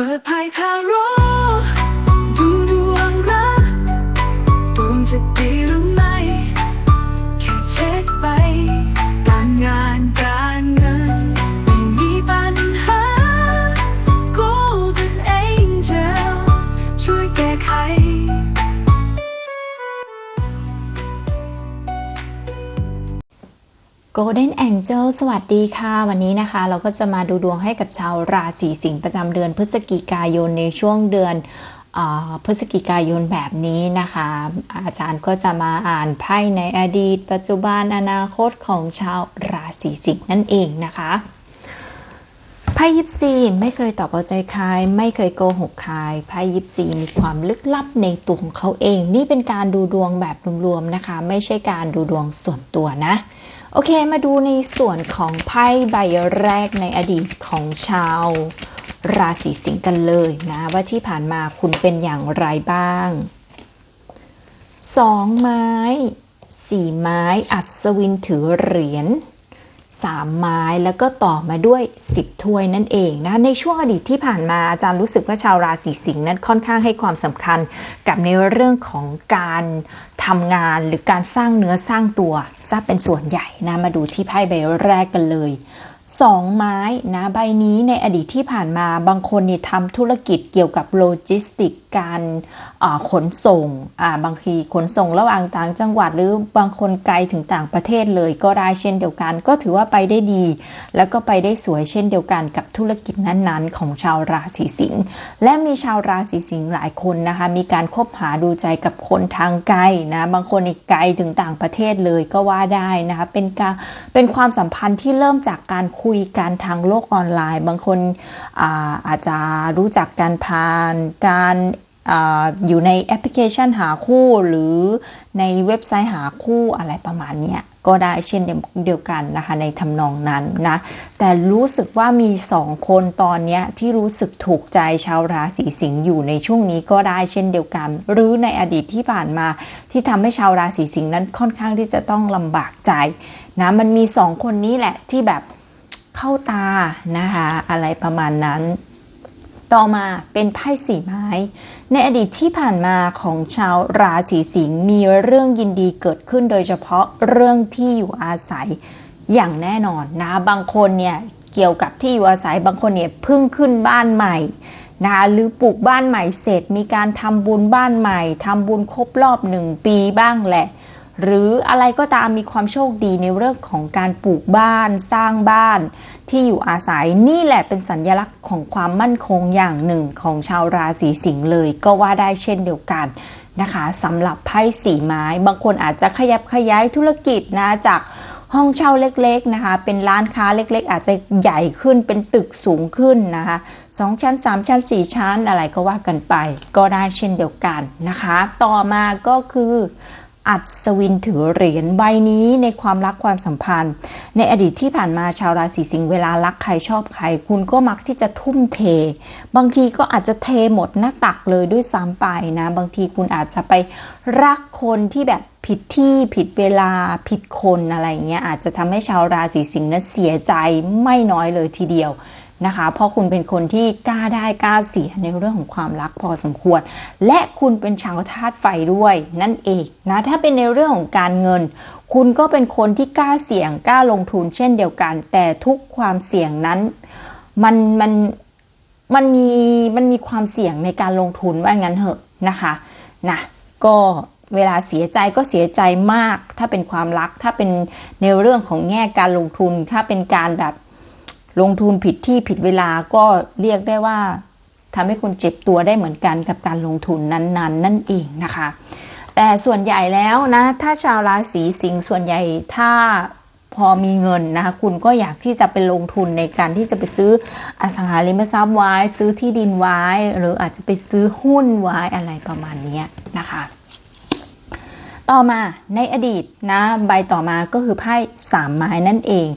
ปิดภายทาโร่ Golden Angel สวัสดีค่ะ วันนี้นะคะ เราก็จะมาดูดวงให้กับชาวราศีสิงห์ประจำเดือนพฤศจิกายนในช่วงเดือนอพฤศจิกายนแบบนี้นะคะ อาจารย์ก็จะมาอ่านไพ่ในอดีต ปัจจุบันอนาคตของชาวราศีสิงห์นั่นเองนะคะไพ่ยิปซีไม่เคยตอบเอาใจใครไม่เคยโกหกใครไพ่ยิปซีมีความลึกลับในตัวของเขาเอง นี่เป็นการดูดวงแบบรวมๆนะคะ ไม่ใช่การดูดวงส่วนตัวนะ โอเค มาดูในส่วนของไพ่ใบแรกในอดีตของชาว ราศีสิงห์กันเลยนะ ว่าที่ผ่านมาคุณเป็นอย่างไรบ้างสองไม้สี่ไม้ อัศวินถือเหรียญ สามไม้แล้วก็ต่อมาด้วย 10 ถ้วยนั่นเองนะในช่วงอดีตที่ผ่านมาอาจารย์รู้สึกว่าชาวราศีสิงห์นั้นค่อนข้างให้ความสำคัญกับในเรื่องของการทำงานหรือการสร้างเนื้อสร้างตัวซะเป็นส่วนใหญ่นะมาดูที่ไพ่ใบแรกกันเลย สองไม้นะใบนี้ในอดีตที่ผ่านมาบางคนเนี่ยทำธุรกิจเกี่ยวกับโลจิสติกการขนส่งบางทีขนส่งระหว่างต่างจังหวัดหรือบางคนไกลถึงต่างประเทศเลยก็ได้เช่นเดียวกัน ก็ถือว่าไปได้ดี แล้วก็ไปได้สวยเช่นเดียวกันกับธุรกิจนั้นๆ ของชาวราศีสิงห์และมีชาวราศีสิงห์หลายคนนะคะมีการคบหาดูใจกับคนทางไกลนะบางคนอีกไกลถึงต่างประเทศเลยก็ว่าได้นะคะเป็นการเป็นความสัมพันธ์ที่เริ่มจากการคุยกันทางโลกออนไลน์ บางคนอาอาจจะรู้จักกันผ่านการอยู่ในแอปพลิเคชันหาคู่หรือในเว็บไซต์หาคู่อะไรประมาณเนี้ยก็ได้เช่นเดียวกันนะคะในทำนองนั้นนะ แต่รู้สึกว่ามีสองคนตอนนี้ที่รู้สึกถูกใจชาวราศีสิงห์อยู่ในช่วงนี้ก็ได้เช่นเดียวกัน หรือในอดีตที่ผ่านมาที่ทำให้ชาวราศีสิงห์นั้นค่อนข้างที่จะต้องลำบากใจนะมันมีสองคนนี้แหละที่แบบ เข้าตานะคะอะไรประมาณนั้น ต่อมาเป็นไพ่สีไม้ ในอดีตที่ผ่านมาของชาวราศีสิงห์มีเรื่องยินดีเกิดขึ้นโดยเฉพาะเรื่องที่อยู่อาศัยอย่างแน่นอนนะบางคนเนี่ยเกี่ยวกับที่อยู่อาศัยบางคนเนี่ยเพิ่งขึ้นบ้านใหม่นะคะหรือปลูกบ้านใหม่เสร็จมีการทำบุญบ้านใหม่ทำบุญครบรอบหนึ่งปีบ้างแหละ หรืออะไรก็ตามมีความโชคดีในเรื่องของการปลูกบ้านสร้างบ้าน ที่อยู่อาศัยนี่แหละเป็นสัญญลักษณ์ของความมั่นคงอย่างหนึ่งของชาวราศีสิงห์เลยก็ว่าได้เช่นเดียวกันนะคะสำหรับไพ่สีไม้ บางคนอาจจะขยับขยายธุรกิจนะจากห้องเช่าเล็กๆนะคะ เป็นร้านค้าเล็กๆ อาจจะใหญ่ขึ้นเป็นตึกสูงขึ้นนะคะสองชั้นสามชั้นสี่ชั้นอะไรก็ว่ากันไป ก็ได้เช่นเดียวกันนะคะ ต่อมาก็คือ อัศวินถือเหรียญใบนี้ในความรักความสัมพันธ์ ในอดีตที่ผ่านมาชาวราศีสิงห์เวลารักใครชอบใคร คุณก็มักที่จะทุ่มเท บางทีก็อาจจะเทหมดหน้าตักเลยด้วยซ้ำไปนะ บางทีคุณอาจจะไปรักคนที่แบบผิดที่ผิดเวลาผิดคนอะไรเงี้ยอาจจะทำให้ชาวราศีสิงห์นั้นเสียใจไม่น้อยเลยทีเดียว นะคะ เพราะคุณเป็นคนที่กล้าได้กล้าเสียในเรื่องของความรักพอสมควร และคุณเป็นชาวธาตุไฟด้วยนั่นเองนะถ้าเป็นในเรื่องของการเงิน คุณก็เป็นคนที่กล้าเสี่ยงกล้าลงทุนเช่นเดียวกัน แต่ทุกความเสี่ยงนั้นมันมันมันมีมันมีความเสี่ยงในการลงทุนว่างั้นเหอะนะคะนะก็เวลาเสียใจก็เสียใจมาก ถ้าเป็นความรัก ถ้าเป็นในเรื่องของแง่การลงทุน ถ้าเป็นการแบบ ลงทุนผิดที่ผิดเวลาก็เรียกได้ว่าทำให้คุณเจ็บตัวได้เหมือนกันกับการลงทุนนั้นๆนั่นเองนะคะ แต่ส่วนใหญ่แล้วนะ ถ้าชาวราศีสิงห์ส่วนใหญ่ถ้าพอมีเงินนะคะคุณก็อยากที่จะไปลงทุนในการที่จะไปซื้ออสังหาริมทรัพย์ไว้ ซื้อที่ดินไว้ หรืออาจจะไปซื้อหุ้นไว้อะไรประมาณนี้นะคะ ต่อมาในอดีตนะใบต่อมาก็คือไพ่สามไม้นั่นเอง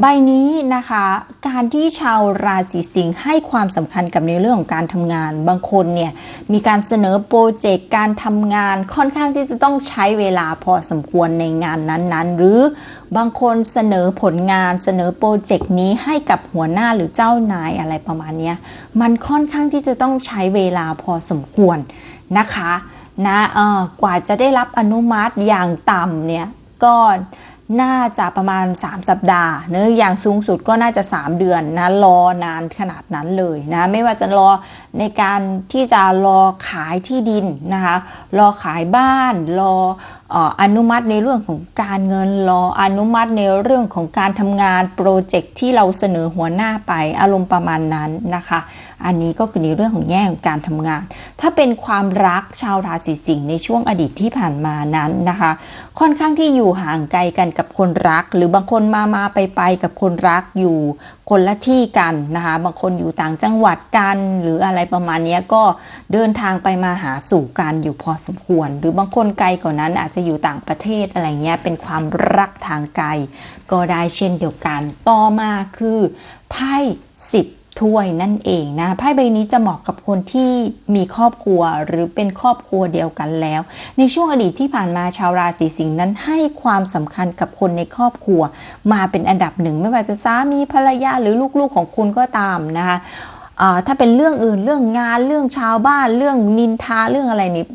ใบนี้นะคะการที่ชาวราศีสิงห์ให้ความสำคัญกับในเรื่องของการทำงาน บางคนเนี่ยมีการเสนอโปรเจกต์การทำงานค่อนข้างที่จะต้องใช้เวลาพอสมควรในงานนั้นๆ หรือบางคนเสนอผลงานเสนอโปรเจกต์นี้ให้กับหัวหน้าหรือเจ้านายอะไรประมาณนี้มันค่อนข้างที่จะต้องใช้เวลาพอสมควรนะคะ นะเออกว่าจะได้รับอนุมัติอย่างต่ำเนี่ยก็น่าจะประมาณ 3 สัปดาห์เนื้อะอย่างสูงสุดก็น่าจะ 3 เดือนนะรอนานขนาดนั้นเลยนะไม่ว่าจะรอในการที่จะรอขายที่ดินนะคะรอขายบ้าน รออนุมัติในเรื่องของการเงินรออนุมัติในเรื่องของการทำงานโปรเจกต์ที่เราเสนอหัวหน้าไปอารมณ์ประมาณนั้นนะคะ อันนี้ก็คือในเรื่องของแง่ของการทำงาน ถ้าเป็นความรักชาวราศีสิงห์ในช่วงอดีตที่ผ่านมานั้นนะคะ ค่อนข้างที่อยู่ห่างไกลกันกับคนรัก หรือบางคนมามาไปไปกับคนรักอยู่คนละที่กันนะคะ บางคนอยู่ต่างจังหวัดกัน หรืออะไรประมาณนี้ก็เดินทางไปมาหาสู่กันอยู่พอสมควร หรือบางคนไกลกว่านั้นอาจจะอยู่ต่างประเทศอะไรเงี้ยเป็นความรักทางไกล ก็ได้เช่นเดียวกันต่อมาคือไพ่สิบ ถ้วยนั่นเองนะไพ่ใบนี้จะเหมาะกับคนที่มีครอบครัวหรือเป็นครอบครัวเดียวกันแล้ว ในช่วงอดีตที่ผ่านมาชาวราศีสิงห์นั้นให้ความสำคัญกับคนในครอบครัว มาเป็นอันดับหนึ่ง ไม่ว่าจะสามีภรรยาหรือลูกๆของคุณก็ตามนะคะถ้าเป็นเรื่องอื่นเรื่องงานเรื่องชาวบ้านเรื่องนินทาเรื่องอะไรนี่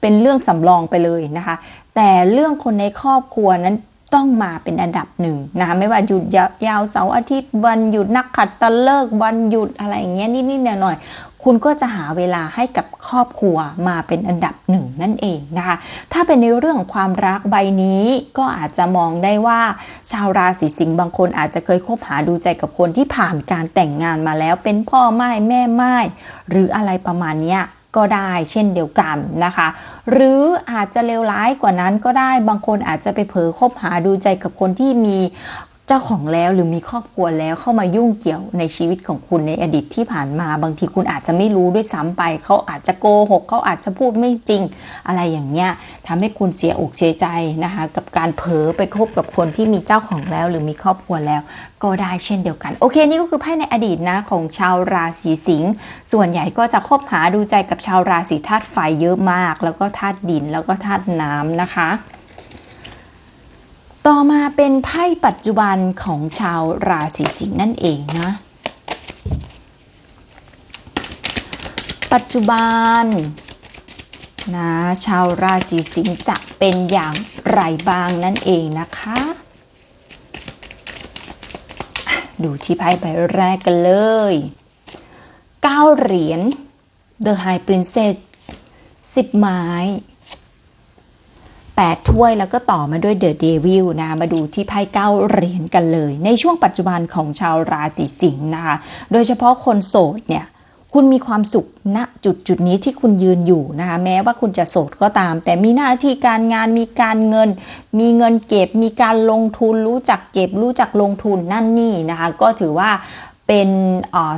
เป็นเรื่องสำรองไปเลยนะคะ แต่เรื่องคนในครอบครัวนั้น ต้องมาเป็นอันดับหนึ่งนะคะไม่ว่าหยุดยาวเสาร์อาทิตย์วันหยุดนักขัดตะเลิกวันหยุดอะไรอย่างเงี้ยนิดๆหน่อยๆคุณก็จะหาเวลาให้กับครอบครัวมาเป็นอันดับหนึ่งนั่นเองนะคะถ้าเป็นในเรื่องของความรักใบนี้ก็อาจจะมองได้ว่าชาวราศีสิงห์บางคนอาจจะเคยคบหาดูใจกับคนที่ผ่านการแต่งงานมาแล้วเป็นพ่อไม้แม่ไม้หรืออะไรประมาณเนี้ย ก็ได้เช่นเดียวกันนะคะ หรืออาจจะเลวร้ายกว่านั้นก็ได้บางคนอาจจะไปเผลอคบหาดูใจกับคนที่มี เจ้าของแล้วหรือมีครอบครัวแล้วเข้ามายุ่งเกี่ยวในชีวิตของคุณในอดีตที่ผ่านมา บางทีคุณอาจจะไม่รู้ด้วยซ้ำไป เขาอาจจะโกหกเขาอาจจะพูดไม่จริง อะไรอย่างเงี้ยทำให้คุณเสียอกเสียใจนะคะ กับการเผลอไปคบกับคนที่มีเจ้าของแล้ว หรือมีครอบครัวแล้ว ก็ได้เช่นเดียวกัน โอเค นี่ก็คือไพ่ในอดีตนะของชาวราศีสิงห์ส่วนใหญ่ก็จะคบหาดูใจกับชาวราศีธาตุไฟเยอะมาก แล้วก็ธาตุดินแล้วก็ธาตุน้ำนะคะ ต่อมาเป็นไพ่ปัจจุบันของชาวราศีสิงห์นั่นเองนะ ปัจจุบันนะชาวราศีสิงห์จะเป็นอย่างไรบ้างนั่นเองนะคะ ดูที่ไพ่ใบแรกกันเลย9เหรียญ The High Princess 10 ไม้ 8 ถ้วยแล้วก็ต่อมาด้วยเดอะเดวิลนะมาดูที่ไพ่เก้าเหรียญกันเลย ในช่วงปัจจุบันของชาวราศีสิงห์นะคะโดยเฉพาะคนโสดเนี่ยคุณมีความสุขณจุดจุดนี้ที่คุณยืนอยู่นะคะแม้ว่าคุณจะโสดก็ตาม แต่มีหน้าที่การงานมีการเงิน มีเงินเก็บมีการลงทุนรู้จักเก็บรู้จักลงทุนนั่นนี่นะคะก็ถือว่า เป็น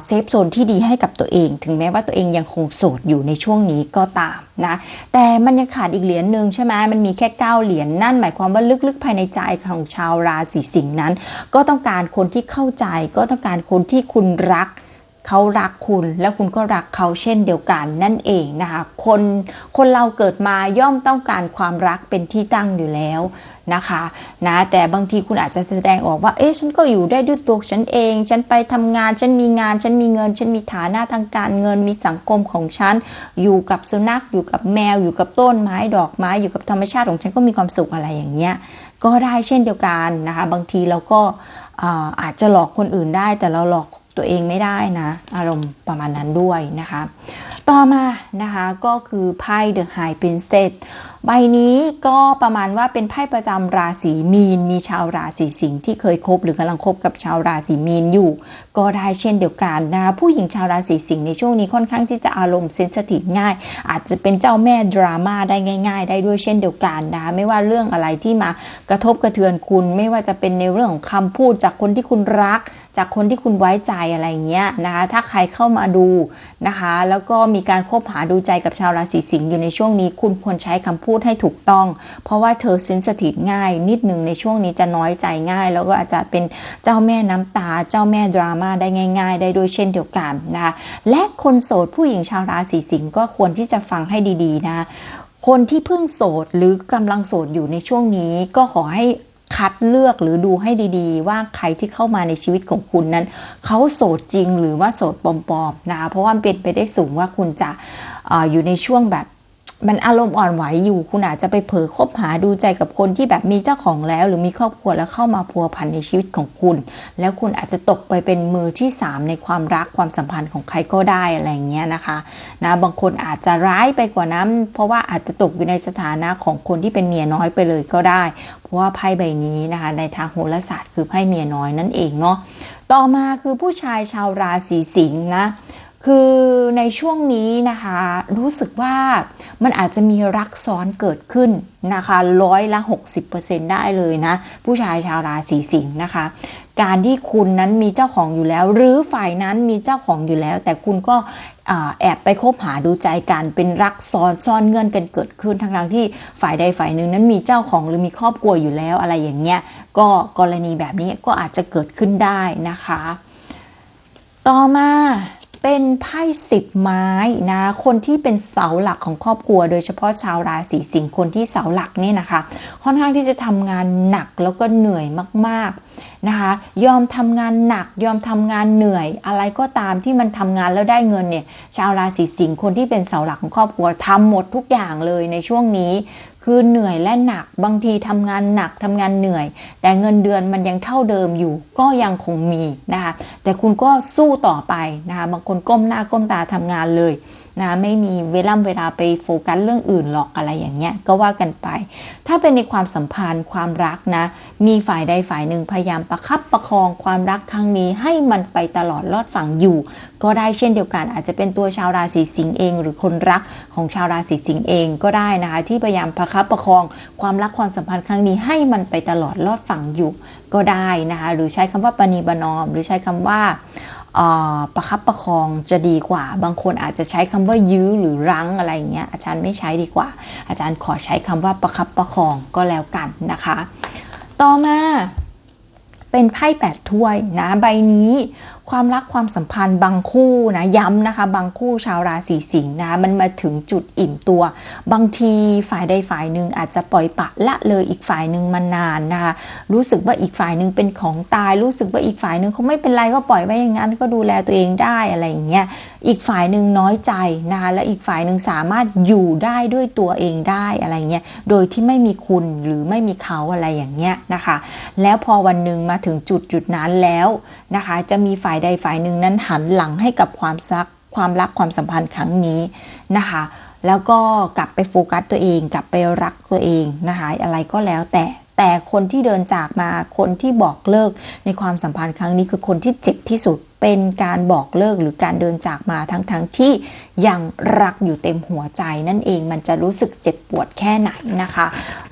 เซฟโซนที่ดีให้กับตัวเอง ถึงแม้ว่าตัวเองยังคงโสดอยู่ในช่วงนี้ก็ตามนะ แต่มันยังขาดอีกเหรียญหนึ่งใช่ไหมมันมีแค่9เหรียญนั่นหมายความว่าลึกๆ ภายในใจของชาวราศีสิงห์นั้น ก็ต้องการคนที่เข้าใจ ก็ต้องการคนที่คุณรักเขารักคุณแล้วคุณก็รักเขาเช่นเดียวกันนั่นเองนะคะคนคนเราเกิดมาย่อมต้องการความรักเป็นที่ตั้งอยู่แล้ว นะคะนะแต่บางทีคุณอาจจะแสดงออกว่า เอ๊ะฉันก็อยู่ได้ด้วยตัวฉันเอง ฉันไปทำงาน ฉันมีงาน ฉันมีเงิน ฉันมีฐานะทางการเงิน มีสังคมของฉัน อยู่กับสุนัข อยู่กับแมว อยู่กับต้นไม้ ดอกไม้ อยู่กับธรรมชาติของฉันก็มีความสุขอะไรอย่างเงี้ย ก็ได้เช่นเดียวกันนะคะ บางทีเราก็อาจจะหลอกคนอื่นได้ แต่เราหลอกตัวเองไม่ได้นะ อารมณ์ประมาณนั้นด้วยนะคะ ต่อมานะคะก็คือไพ่ The High Princess ใบนี้ก็ประมาณว่าเป็นไพ่ประจำราศีมีน มีชาวราศีสิงห์ที่เคยคบหรือกำลังคบกับชาวราศีมีนอยู่ ก็ได้เช่นเดียวกันนะผู้หญิงชาวราศีสิงห์ในช่วงนี้ค่อนข้างที่จะอารมณ์เซนสทีฟง่าย อาจจะเป็นเจ้าแม่ดราม่าได้ง่าย ๆ ได้ด้วยเช่นเดียวกันนะคะไม่ว่าเรื่องอะไรที่มากระทบกระเทือนคุณ ไม่ว่าจะเป็นในเรื่องของคำพูดจากคนที่คุณรัก จากคนที่คุณไว้ใจอะไรเงี้ยนะคะถ้าใครเข้ามาดูนะคะ แล้วก็มีการคบหาดูใจกับชาวราศีสิงห์อยู่ในช่วงนี้ คุณควรใช้คำพูดให้ถูกต้อง เพราะว่าเธอเซนสทีฟง่าย นิดหนึ่งในช่วงนี้จะน้อยใจง่าย แล้วก็อาจจะเป็นเจ้าแม่น้ำตา เจ้าแม่ดราม่าได้ง่าย ๆ ได้ด้วยเช่นเดียวกันนะคะและคนโสดผู้หญิงชาวราศีสิงห์ก็ควรที่จะฟังให้ดีๆนะคนที่เพิ่งโสดหรือกำลังโสดอยู่ในช่วงนี้ก็ขอให้ คัดเลือกหรือดูให้ดีๆ ว่าใครที่เข้ามาในชีวิตของคุณนั้น เขาโสดจริงหรือว่าโสดปลอมๆนะเพราะว่ามันเป็นไปได้สูงว่าคุณจะออยู่ในช่วงแบบ มันอารมณ์อ่อนไหวอยู่คุณอาจจะไปเผลอคบหาดูใจกับคนที่แบบมีเจ้าของแล้ว หรือมีครอบครัวแล้วเข้ามาพัวพันในชีวิตของคุณ แล้วคุณอาจจะตกไปเป็นมือที่สามในความรักความสัมพันธ์ของใครก็ได้อะไรเงี้ยนะคะนะบางคนอาจจะร้ายไปกว่านั้น เพราะว่าอาจจะตกอยู่ในสถานะของคนที่เป็นเมียน้อยไปเลยก็ได้ เพราะว่าไพ่ใบนี้นะคะในทางโหราศาสตร์คือไพ่เมียน้อยนั่นเองเนาะต่อมาคือผู้ชายชาวราศีสิงห์นะ คือในช่วงนี้นะคะ รู้สึกว่ามันอาจจะมีรักซ้อนเกิดขึ้นนะคะร้อยละ 60%ได้เลยนะ ผู้ชายชาวราศีสิงห์นะคะ การที่คุณนั้นมีเจ้าของอยู่แล้ว หรือฝ่ายนั้นมีเจ้าของอยู่แล้ว แต่คุณก็แอบไปคบหาดูใจกันเป็นรักซ้อนซ่อนเงื่อนกันเกิดขึ้นทั้งๆที่ฝ่ายใดฝ่ายหนึ่งนั้นมีเจ้าของหรือมีครอบครัวอยู่แล้วอะไรอย่างเงี้ยก็กรณีแบบนี้ก็อาจจะเกิดขึ้นได้นะคะ ต่อมา เป็นไพ่สิบไม้นะ คนที่เป็นเสาหลักของครอบครัว โดยเฉพาะชาวราศีสิงห์คนที่เสาหลักเนี่ยนะคะ ค่อนข้างที่จะทำงานหนักแล้วก็เหนื่อยมากๆนะคะ ยอมทำงานหนัก ยอมทำงานเหนื่อย อะไรก็ตามที่มันทำงานแล้วได้เงินเนี่ย ชาวราศีสิงห์คนที่เป็นเสาหลักของครอบครัวทำหมดทุกอย่างเลยในช่วงนี้ คือเหนื่อยและหนักบางทีทำงานหนักทำงานเหนื่อย แต่เงินเดือนมันยังเท่าเดิมอยู่ ก็ยังคงมีนะคะแต่คุณก็สู้ต่อไปนะคะบางคนก้มหน้าก้มตาทำงานเลย นะไม่มีเวล่ำเวลาไปโฟกัสเรื่องอื่นหรอกอะไรอย่างเงี้ยก็ว่ากันไป ถ้าเป็นในความสัมพันธ์ความรักนะ มีฝ่ายใดฝ่ายหนึ่งพยายามประคับประคองความรักครั้งนี้ให้มันไปตลอดรอดฝั่งอยู่ ก็ได้เช่นเดียวกัน อาจจะเป็นตัวชาวราศีสิงห์เอง หรือคนรักของชาวราศีสิงห์เองก็ได้นะคะที่พยายามประคับประคองความรักความสัมพันธ์ครั้งนี้ให้มันไปตลอดรอดฝั่งอยู่ก็ได้นะคะหรือใช้คำว่าปณีประนอม หรือใช้คำว่า ประคับประคองจะดีกว่า บางคนอาจจะใช้คำว่ายื้อหรือรั้งอะไรอย่างเงี้ยอาจารย์ไม่ใช้ดีกว่า อาจารย์ขอใช้คำว่าประคับประคองก็แล้วกันนะคะ ต่อมาเป็นไพ่แปดถ้วยนะใบนี้ ความรักความสัมพันธ์บางคู่นะย้ำนะคะ บางคู่ชาวราศีสิงห์นะมันมาถึงจุดอิ่มตัว บางทีฝ่ายใดฝ่ายหนึ่งอาจจะปล่อยปะละเลยอีกฝ่ายหนึ่งมานานนะคะรู้สึกว่าอีกฝ่ายหนึ่งเป็นของตาย รู้สึกว่าอีกฝ่ายหนึ่งเขาไม่เป็นไรก็ปล่อยไว้อย่างนั้น ก็ดูแลตัวเองได้อะไรอย่างเงี้ยอีกฝ่ายหนึ่งน้อยใจนะคะและอีกฝ่ายหนึ่งสามารถอยู่ได้ด้วยตัวเองได้อะไรเงี้ยโดยที่ไม่มีคุณหรือไม่มีเขาอะไรอย่างเงี้ยนะคะ แล้วพอวันหนึ่งมาถึงจุดจุดนั้นแล้วนะคะ จะมีฝ่ายใดฝ่ายหนึ่งนั้นหันหลังให้กับความซักความรักความสัมพันธ์ครั้งนี้นะคะ แล้วก็กลับไปโฟกัสตัวเอง กลับไปรักตัวเองนะคะ อะไรก็แล้วแต่ แต่คนที่เดินจากมาคนที่บอกเลิกในความสัมพันธ์ครั้งนี้คือคนที่เจ็บที่สุดเป็นการบอกเลิกหรือการเดินจากมาทั้งๆทที่ยังรักอยู่เต็มหัวใจนั่นเองมันจะรู้สึกเจ็บปวดแค่ไหนนะคะ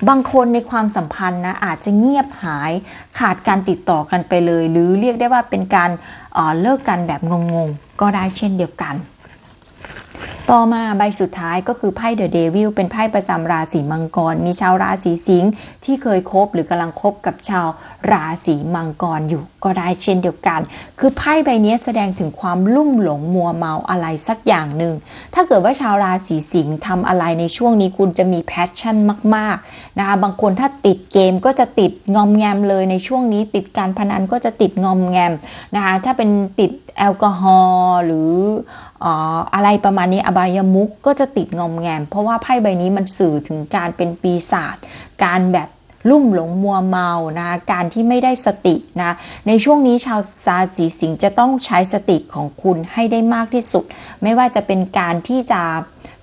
บางคนในความสัมพันธ์นะอาจจะเงียบหายขาดการติดต่อกันไปเลย หรือเรียกได้ว่าเป็นการเเลิกกันแบบงงๆก็ได้เช่นเดียวกัน ต่อมาใบสุดท้ายก็คือไพ่เดอะเดวิลเป็นไพ่ประจำราศีมังกร มีชาวราศีสิงห์ที่เคยคบหรือกำลังคบกับชาวราศีมังกรอยู่ก็ได้เช่นเดียวกัน คือไพ่ใบนี้แสดงถึงความลุ่มหลงมัวเมาอะไรสักอย่างหนึ่ง ถ้าเกิดว่าชาวราศีสิงห์ทำอะไรในช่วงนี้คุณจะมีแพชชั่นมากๆนะคะบางคนถ้าติดเกมก็จะติดงอมแงมเลยในช่วงนี้ ติดการพนันก็จะติดงอมแงมนะคะถ้าเป็นติดแอลกอฮอล์หรืออะไรประมาณนี้อบายมุกก็จะติดงอมแงม เพราะว่าไพ่ใบนี้มันสื่อถึงการเป็นปีศาจการแบบลุ่มหลงมัวเมานะการที่ไม่ได้สตินะในช่วงนี้ชาวราศีสิงห์จะต้องใช้สติของคุณให้ได้มากที่สุด ไม่ว่าจะเป็นการที่จะ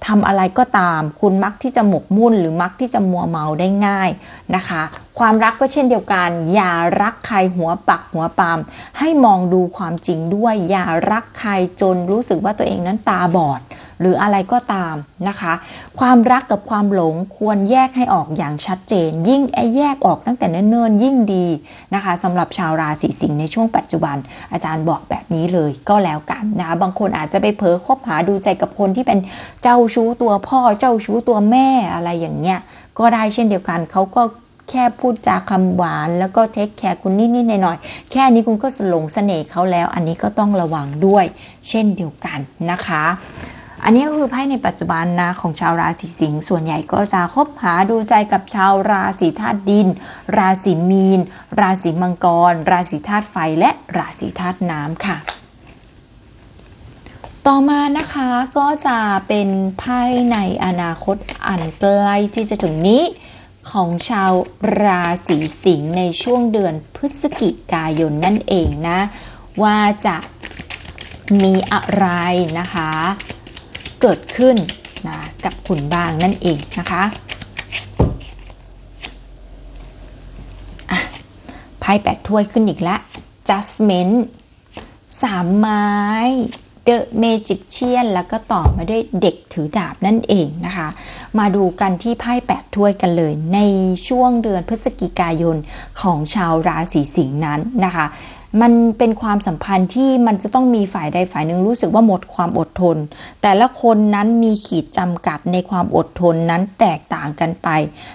ทำอะไรก็ตาม คุณมักที่จะหมกมุ่นหรือมักที่จะมัวเมาได้ง่ายนะคะ ความรักก็เช่นเดียวกัน อย่ารักใครหัวปักหัวปาม ให้มองดูความจริงด้วย อย่ารักใครจนรู้สึกว่าตัวเองนั้นตาบอด หรืออะไรก็ตามนะคะ ความรักกับความหลงควรแยกให้ออกอย่างชัดเจน ยิ่งไอ้แยกออกตั้งแต่เนิ่นๆยิ่งดีนะคะสำหรับชาวราศีสิงห์ในช่วงปัจจุบัน อาจารย์บอกแบบนี้เลยก็แล้วกันนะคะบางคนอาจจะไปเผลอคบหาดูใจกับคนที่เป็นเจ้าชู้ตัวพ่อเจ้าชู้ตัวแม่อะไรอย่างเงี้ยก็ได้เช่นเดียวกันเขาก็แค่พูดจาคำหวานแล้วก็เทคแคร์คุณนิดๆหน่อยๆแค่นี้คุณก็หลงเสน่ห์เขาแล้ว อันนี้ก็ต้องระวังด้วย เช่นเดียวกันนะคะ อันนี้ก็คือไพ่ในปัจจุบันนะของชาวราศีสิงห์ส่วนใหญ่ก็จะคบหาดูใจกับชาวราศีธาตุดิน ราศีมีน ราศีมังกร ราศีธาตุไฟและราศีธาตุน้ำค่ะ ต่อมานะคะก็จะเป็นไพ่ในอนาคตอันใกล้ที่จะถึงนี้ของชาวราศีสิงห์ในช่วงเดือนพฤศจิกายนนั่นเองนะ ว่าจะมีอะไรนะคะ เกิดขึ้นนะกับคุณบ้างนั่นเองนะคะอะไพ่แปดถ้วยขึ้นอีกแล้ว Judgment สามไม้ The Magician แล้วก็ต่อมาด้วยเด็กถือดาบนั่นเองนะคะ มาดูกันที่ไพ่แปดถ้วยกันเลย ในช่วงเดือนพฤศจิกายนของชาวราศีสิงห์นั้นนะคะ มันเป็นความสัมพันธ์ที่มันจะต้องมีฝ่ายใดฝ่ายหนึ่งรู้สึกว่าหมดความอดทน แต่ละคนนั้นมีขีดจำกัดในความอดทนนั้นแตกต่างกันไป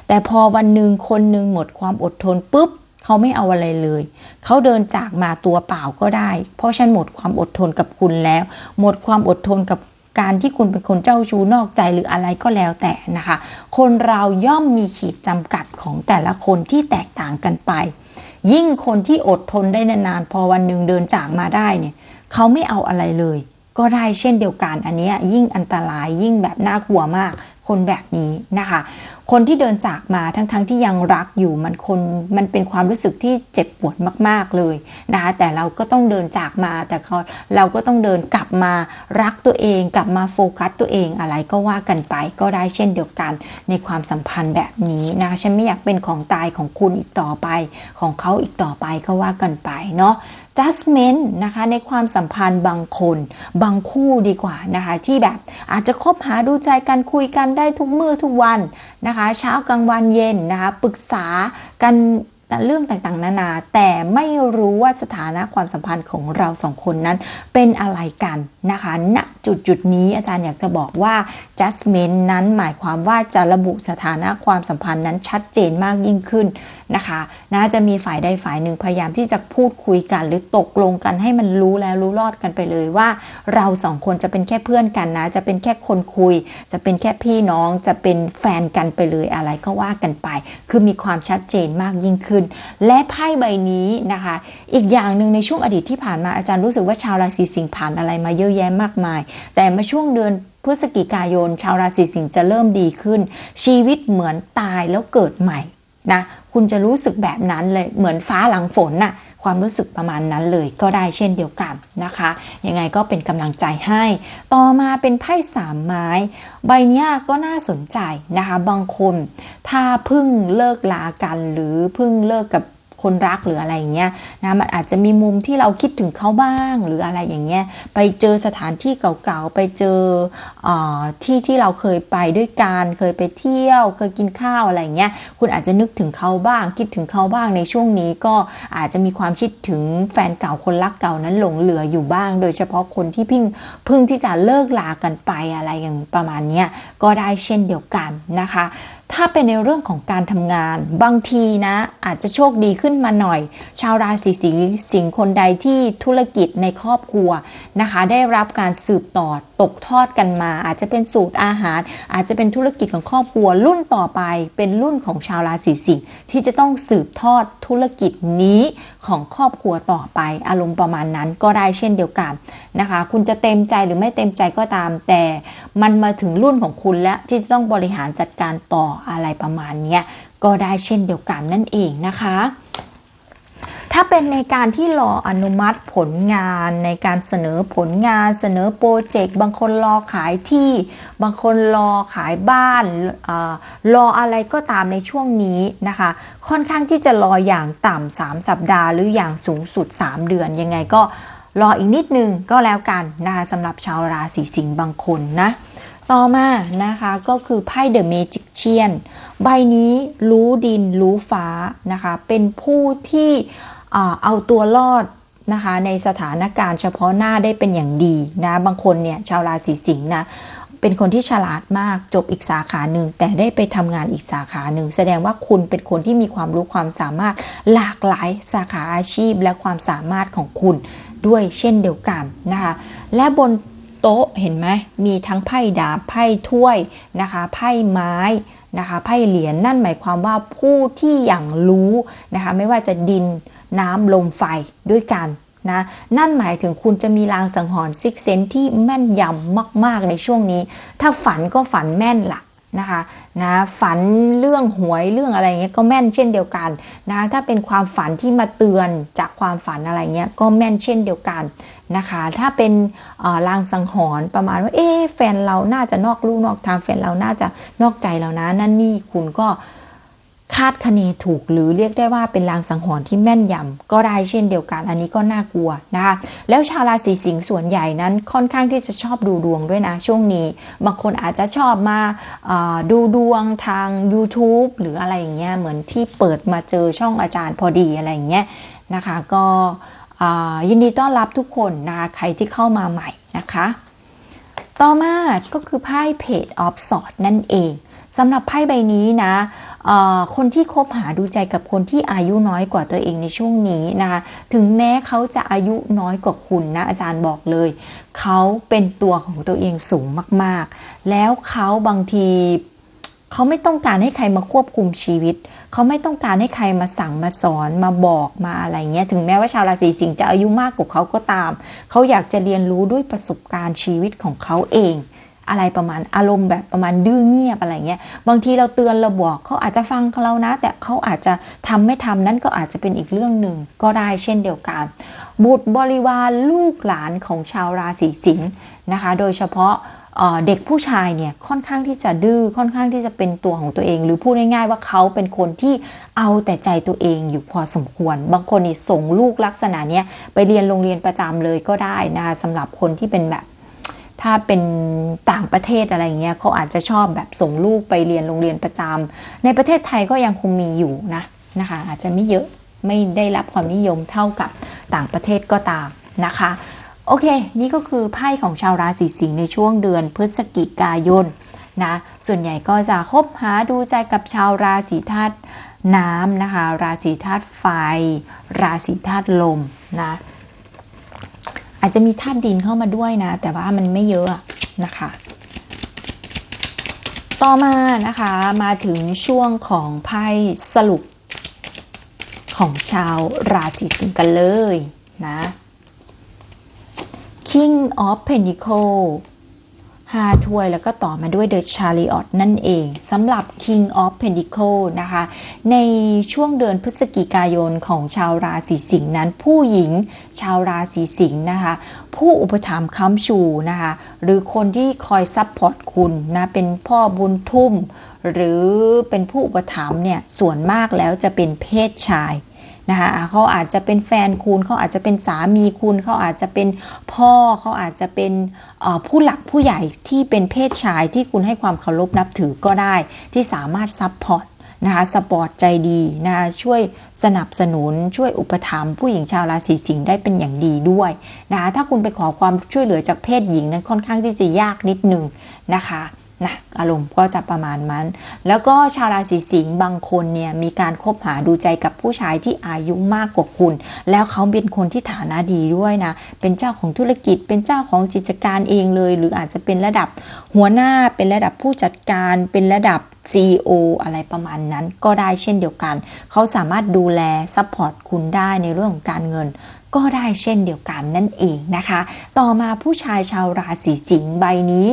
แต่พอวันหนึ่งคนหนึ่งหมดความอดทนปุ๊บเขาไม่เอาอะไรเลย เขาเดินจากมาตัวเปล่าก็ได้ เพราะฉันหมดความอดทนกับคุณแล้ว หมดความอดทนกับการที่คุณเป็นคนเจ้าชู้นอกใจหรืออะไรก็แล้วแต่นะคะ คนเราย่อมมีขีดจำกัดของแต่ละคนที่แตกต่างกันไป ยิ่งคนที่อดทนได้นานๆ พอวันหนึ่งเดินจากมาได้เนี่ยเขาไม่เอาอะไรเลย ก็ได้เช่นเดียวกันอันนี้ยิ่งอันตรายยิ่งแบบน่ากลัวมากคนแบบนี้นะคะ คนที่เดินจากมาทั้งๆทที่ยังรักอยู่มันคนมันเป็นความรู้สึกที่เจ็บปวดมาก ๆเลยนะคะแต่เราก็ต้องเดินจากมา แต่เขาเราก็ต้องเดินกลับมารักตัวเอง กลับมาโฟกัสตัวเองอะไรก็ว่ากันไปก็ได้เช่นเดียวกันในความสัมพันธ์แบบนี้นะคะฉันไม่อยากเป็นของตายของคุณอีกต่อไป ของเขาอีกต่อไปก็ว่ากันไปเนาะ judgment นะคะในความสัมพันธ์บางคนบางคู่ดีกว่านะคะที่แบบอาจจะคบหาดูใจกันคุยกันได้ทุกมื้อทุกวันนะคะเช้ากลางวันเย็นนะคะปรึกษากันเรื่องต่างๆ นานา แต่ไม่รู้ว่าสถานะความสัมพันธ์ของเราสองคนนั้นเป็นอะไรกันนะคะณจุดจุดนี้อาจารย์อยากจะบอกว่า judgment นั้นหมายความว่าจะระบุสถานะความสัมพันธ์นั้นชัดเจนมากยิ่งขึ้น นะคะน่าจะมีฝ่ายใดฝ่ายหนึ่งพยายามที่จะพูดคุยกัน หรือตกลงกันให้มันรู้แล้วรู้รอดกันไปเลยว่า เราสองคนจะเป็นแค่เพื่อนกันนะ จะเป็นแค่คนคุย จะเป็นแค่พี่น้อง จะเป็นแฟนกันไปเลยอะไรก็ว่ากันไป คือมีความชัดเจนมากยิ่งขึ้น และไพ่ใบนี้นะคะ อีกอย่างหนึ่งในช่วงอดีตที่ผ่านมาอาจารย์รู้สึกว่าชาวราศีสิงห์ผ่านอะไรมาเยอะแยะมากมาย แต่มาช่วงเดือนพฤศจิกายน ชาวราศีสิงห์จะเริ่มดีขึ้น ชีวิตเหมือนตายแล้วเกิดใหม่ นะคุณจะรู้สึกแบบนั้นเลยเหมือนฟ้าหลังฝนน่ะความรู้สึกประมาณนั้นเลยก็ได้เช่นเดียวกันนะคะ ยังไงก็เป็นกำลังใจให้ ต่อมาเป็นไพ่สามไม้ ใบนี้ก็น่าสนใจนะคะ บางคน ถ้าเพิ่งเลิกลากันหรือเพิ่งเลิกกับ คนรักหรืออะไรอย่างเงี้ยนะมันอาจจะมีมุมที่เราคิดถึงเขาบ้างหรืออะไรอย่างเงี้ยไปเจอสถานที่เก่าๆไปเจออที่ที่เราเคยไปด้วยกันเคยไปเที่ยวเคยกินข้าวอะไรอย่างเงี้ยคุณอาจจะนึกถึงเขาบ้าง คิดถึงเขาบ้างในช่วงนี้ก็อาจจะมีความคิดถึงแฟนเก่าคนรักเก่านั้นหลงเหลืออยู่บ้าง โดยเฉพาะคนที่เพิ่งเพิ่งที่จะเลิกลากันไปอะไรอย่างประมาณเนี้ยก็ได้เช่นเดียวกันนะคะ ถ้าเป็นในเรื่องของการทำงาน บางทีนะ อาจจะโชคดีขึ้นมาหน่อย ชาวราศีสิงห์สิงคนใดที่ธุรกิจในครอบครัวนะคะ ได้รับการสืบต่อตกทอดกันมา อาจจะเป็นสูตรอาหาร อาจจะเป็นธุรกิจของครอบครัว รุ่นต่อไป เป็นรุ่นของชาวราศีสิงห์ที่จะต้องสืบทอดธุรกิจนี้ของครอบครัวต่อไป อารมณ์ประมาณนั้นก็ได้เช่นเดียวกันนะคะ คุณจะเต็มใจหรือไม่เต็มใจก็ตาม แต่มันมาถึงรุ่นของคุณแล้วที่จะต้องบริหารจัดการต่ออะไรประมาณนี้ก็ได้เช่นเดียวกันนั่นเองนะคะ ถ้าเป็นในการที่รออนุมัติผลงานในการเสนอผลงานเสนอโปรเจกต์บางคนรอขายที่บางคนรอขายบ้านออรออะไรก็ตามในช่วงนี้นะคะ ค่อนข้างที่จะรออย่างต่ำสามสัปดาห์ หรืออย่างสูงสุด 3 เดือนยังไงก็รออีกนิดนึงก็แล้วกันนะคะสำหรับชาวราศีสิงห์บางคนนะ ต่อมานะคะก็คือไพ่เดอะเมจิกเชียนใบนี้รู้ดินรู้ฟ้านะคะเป็นผู้ที่เอาตัวรอดนะคะในสถานการณ์เฉพาะหน้าได้เป็นอย่างดีนะบางคนเนี่ยชาวราศีสิงห์นะเป็นคนที่ฉลาดมากจบอีกสาขาหนึ่ง แต่ได้ไปทำงานอีกสาขาหนึ่ง แสดงว่าคุณเป็นคนที่มีความรู้ความสามารถหลากหลายสาขาอาชีพและความสามารถของคุณด้วยเช่นเดียวกันนะคะและบน ต๊ะเห็นไหมมีทั้งไพ่ดาบไพ่ถ้วยนะคะไพ่ไม้นะคะไพ่เหรียญนั่นหมายความว่าผู้ที่อย่างรู้นะคะไม่ว่าจะดินน้ำลมไฟด้วยกันนะนั่นหมายถึงคุณจะมีลางสังหรณ์ซิกเซนที่แม่นยำมาก ๆ ในช่วงนี้ ถ้าฝันก็ฝันแม่นละนะคะนะฝันเรื่องหวยเรื่องอะไรเงี้ยก็แม่นเช่นเดียวกันนะถ้าเป็นความฝันที่มาเตือนจากความฝันอะไรเงี้ยก็แม่นเช่นเดียวกัน นะคะ ถ้าเป็นเอ่อลางสังหรณ์ประมาณว่า เอ๊แฟนเราน่าจะนอกลู่นอกทางแฟนเราน่าจะนอกใจเรานะ นั่นนี่คุณก็คาดคะเนถูกหรือเรียกได้ว่าเป็นลางสังหรณ์ที่แม่นยำก็ได้เช่นเดียวกัน อันนี้ก็น่ากลัวนะคะ แล้วชาวราศีสิงห์ส่วนใหญ่นั้นค่อนข้างที่จะชอบดูดวงด้วยนะ ช่วงนี้ บางคนอาจจะชอบมาดูดวงทาง YouTube หรืออะไรอย่างเงี้ยเหมือนที่เปิดมาเจอช่องอาจารย์พอดีอะไรอย่างเงี้ยนะคะ ก็ ยินดีต้อนรับทุกคนนะใครที่เข้ามาใหม่นะคะ ต่อมาก็คือไพ่เพจออฟสอดนั่นเองสำหรับไพ่ใบนี้นะคนที่คบหาดูใจกับคนที่อายุน้อยกว่าตัวเองในช่วงนี้นะคะถึงแม้เขาจะอายุน้อยกว่าคุณนะอาจารย์บอกเลย เขาเป็นตัวของตัวเองสูงมาก ๆ แล้วเขาบางทีเขาไม่ต้องการให้ใครมาควบคุมชีวิต เขาไม่ต้องการให้ใครมาสั่งมาสอนมาบอกมาอะไรเงี้ยถึงแม้ว่าชาวราศีสิงห์จะอายุมากกว่าเขาก็ตาม เขาอยากจะเรียนรู้ด้วยประสบการณ์ชีวิตของเขาเองอะไรประมาณอารมณ์แบบประมาณดื้อเงียบอะไรเงี้ยบางทีเราเตือนเราบอกเขาอาจจะฟังเรานะ แต่เขาอาจจะทำไม่ทำนั่นก็อาจจะเป็นอีกเรื่องหนึ่งก็ได้เช่นเดียวกัน บุตรบริวารลูกหลานของชาวราศีสิงห์นะคะ โดยเฉพาะเด็กผู้ชายเนี่ยค่อนข้างที่จะดื้อค่อนข้างที่จะเป็นตัวของตัวเอง หรือพูดง่ายๆว่าเขาเป็นคนที่เอาแต่ใจตัวเองอยู่พอสมควร บางคนนี่ส่งลูกลักษณะเนี้ยไปเรียนโรงเรียนประจำเลยก็ได้นะคะสำหรับคนที่เป็นแบบถ้าเป็นต่างประเทศอะไรเงี้ยเขาอาจจะชอบแบบส่งลูกไปเรียนโรงเรียนประจำในประเทศไทยก็ยังคงมีอยู่นะนะคะอาจจะไม่เยอะ ไม่ได้รับความนิยมเท่ากับต่างประเทศก็ตามนะคะ โอเค นี่ก็คือไพ่ของชาวราศีสิงห์ในช่วงเดือนพฤศจิกายนนะส่วนใหญ่ก็จะคบหาดูใจกับชาวราศีธาตุน้ำนะคะ ราศีธาตุไฟ ราศีธาตุลมนะอาจจะมีธาตุดินเข้ามาด้วยนะ แต่ว่ามันไม่เยอะอะนะคะ ต่อมานะคะมาถึงช่วงของไพ่สรุป ของชาวราศีสิงห์กันเลยนะ King of Pentacle ห้าถ้วยแล้วก็ต่อมาด้วย The Chariot นั่นเองสำหรับ King of Pentacle นะคะ ในช่วงเดือนพฤศจิกายนของชาวราศีสิงห์นั้น ผู้หญิงชาวราศีสิงห์นะคะ ผู้อุปถัมภ์ค้ำชูนะคะ หรือคนที่คอยซัพพอร์ตคุณนะ เป็นพ่อบุญทุ่ม หรือเป็นผู้อุปถัมภ์เนี่ย ส่วนมากแล้วจะเป็นเพศชาย นะคะเขาอาจจะเป็นแฟนคุณเขาอาจจะเป็นสามีคุณเขาอาจจะเป็นพ่อเขาอาจจะเป็นผู้หลักผู้ใหญ่ที่เป็นเพศชายที่คุณให้ความเคารพนับถือก็ได้ ที่สามารถซัพพอร์ตนะคะสปอร์ตใจดีนะคะช่วยสนับสนุนช่วยอุปถัมภ์ผู้หญิงชาวราศีสิงห์ได้เป็นอย่างดีด้วยนะคะถ้าคุณไปขอความช่วยเหลือจากเพศหญิงนั้นค่อนข้างที่จะยากนิดนึงนะคะ นะอารมณ์ก็จะประมาณนั้น แล้วก็ชาวราศีสิงห์บางคนเนี่ยมีการคบหาดูใจกับผู้ชายที่อายุมากกว่าคุณ แล้วเขาเป็นคนที่ฐานะดีด้วยนะ เป็นเจ้าของธุรกิจ เป็นเจ้าของกิจการเองเลย หรืออาจจะเป็นระดับหัวหน้า เป็นระดับผู้จัดการ เป็นระดับ CEO อะไรประมาณนั้น ก็ได้เช่นเดียวกัน เขาสามารถดูแลซัพพอร์ตคุณได้ในเรื่องของการเงินก็ได้เช่นเดียวกันนั่นเองนะคะ ต่อมาผู้ชายชาวราศีสิงห์ใบนี้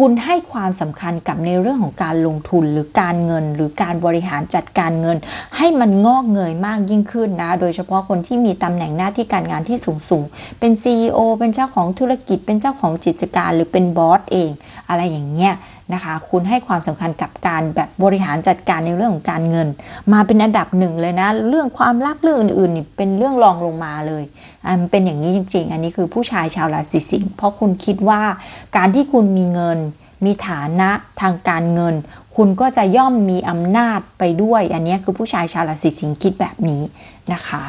คุณให้ความสำคัญกับในเรื่องของการลงทุนหรือการเงิน หรือการบริหารจัดการเงิน ให้มันงอกเงยมากยิ่งขึ้นนะ โดยเฉพาะคนที่มีตำแหน่งหน้าที่การงานที่สูงสูงเป็น CEO เป็นเจ้าของธุรกิจ เป็นเจ้าของกิจการ หรือเป็นบอสเอง อะไรอย่างเงี้ย นะคะ คุณให้ความสำคัญกับการแบบบริหารจัดการในเรื่องของการเงิน มาเป็นอันดับหนึ่งเลยนะ เรื่องความรักเรื่องอื่นๆนี่เป็นเรื่องรองลงมาเลยมันเป็นอย่างนี้จริง ๆ อันนี้คือผู้ชายชาวราศีสิงห์เพราะคุณคิดว่าการที่คุณมีเงิน มีฐานะทางการเงิน คุณก็จะย่อมมีอำนาจไปด้วย อันนี้คือผู้ชายชาวราศีสิงห์คิดแบบนี้นะคะ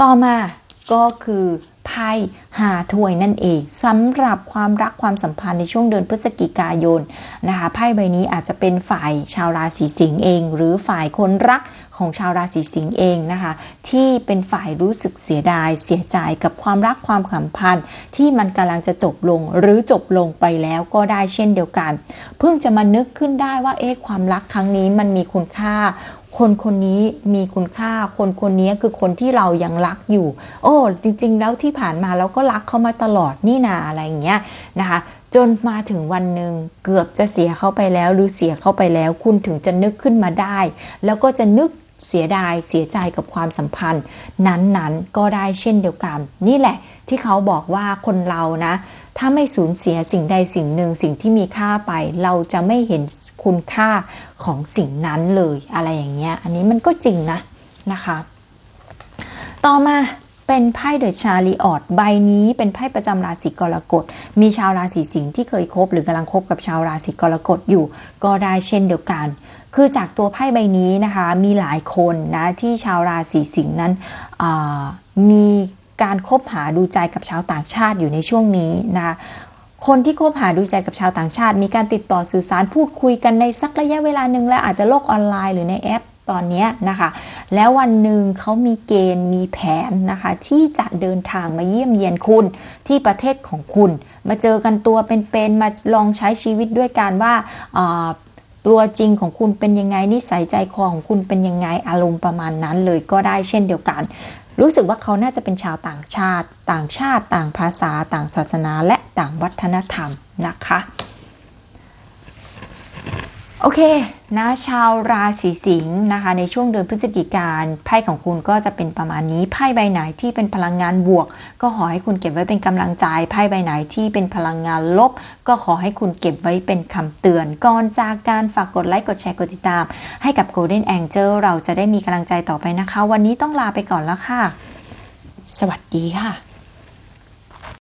ต่อมาก็คือไพ่หาถ้วยนั่นเองสำหรับความรักความสัมพันธ์ในช่วงเดือนพฤศจิกายนนะคะไพ่ใบนี้อาจจะเป็นฝ่ายชาวราศีสิงห์เอง หรือฝ่ายคนรักของชาวราศีสิงห์เองนะคะที่เป็นฝ่ายรู้สึกเสียดาย เสียใจกับความรักความสัมพันธ์ ที่มันกำลังจะจบลงหรือจบลงไปแล้วก็ได้เช่นเดียวกัน เพิ่งจะมานึกขึ้นได้ว่าเอ๊ะความรักครั้งนี้มันมีคุณค่าคนคนนี้มีคุณค่า คนคนนี้คือคนที่เรายังรักอยู่ โอ้ จริง ๆ แล้วที่ผ่านมาเราก็็รักเขามาตลอดนี่นาอะไรอย่างเงี้ยนะคะ จนมาถึงวันหนึ่งเกือบจะเสียเขาไปแล้ว หรือเสียเขาไปแล้ว คุณถึงจะนึกขึ้นมาได้ แล้วก็จะนึกเสียดายเสียใจกับความสัมพันธ์ นั้นๆก็ได้เช่นเดียวกัน นี่แหละที่เขาบอกว่าคนเรานะ ถ้าไม่สูญเสียสิ่งใดสิ่งหนึ่งสิ่งที่มีค่าไป เราจะไม่เห็นคุณค่าของสิ่งนั้นเลยอะไรอย่างเงี้ย อันนี้มันก็จริงนะนะคะ ต่อมา เป็นไพ่เดอะชาลีออดใบนี้เป็นไพ่ประจำราศีกรกฎ มีชาวราศีสิงห์ที่เคยคบหรือกำลังคบกับชาวราศีกรกฎอยู่ ก็ได้เช่นเดียวกัน คือจากตัวไพ่ใบนี้นะคะมีหลายคนนะที่ชาวราศีสิงห์นั้นมีการคบหาดูใจกับชาวต่างชาติอยู่ในช่วงนี้นะคะคนที่คบหาดูใจกับชาวต่างชาติ มีการติดต่อสื่อสารพูดคุยกันในสักระยะเวลาหนึ่งแล้วอาจจะโลกออนไลน์หรือในแอป ตอนนี้นะคะ แล้ววันหนึ่งเขามีเกณฑ์มีแผนนะคะ ที่จะเดินทางมาเยี่ยมเยียนคุณที่ประเทศของคุณ มาเจอกันตัวเป็นๆมาลองใช้ชีวิตด้วยกันว่าตัวจริงของคุณเป็นยังไงนิสัยใจคอของคุณเป็นยังไงอารมณ์ประมาณนั้นเลยก็ได้เช่นเดียวกัน รู้สึกว่าเขาน่าจะเป็นชาวต่างชาติ ต่างชาติ ต่างภาษา ต่างศาสนาและต่างวัฒนธรรมนะคะ โอเคนะชาวราศีสิงห์นะคะในช่วงเดือนพฤศจิกายนไพ่ของคุณก็จะเป็นประมาณนี้ไพ่ใบไหนที่เป็นพลังงานบวก ก็ขอให้คุณเก็บไว้เป็นกำลังใจไพ่ใบไหนที่เป็นพลังงานลบ ก็ขอให้คุณเก็บไว้เป็นคำเตือน ก่อนจากการฝากกดไลค์กดแชร์กดติดตาม ให้กับ Golden Angel เราจะได้มีกำลังใจต่อไปนะคะ วันนี้ต้องลาไปก่อนแล้วค่ะ สวัสดีค่ะ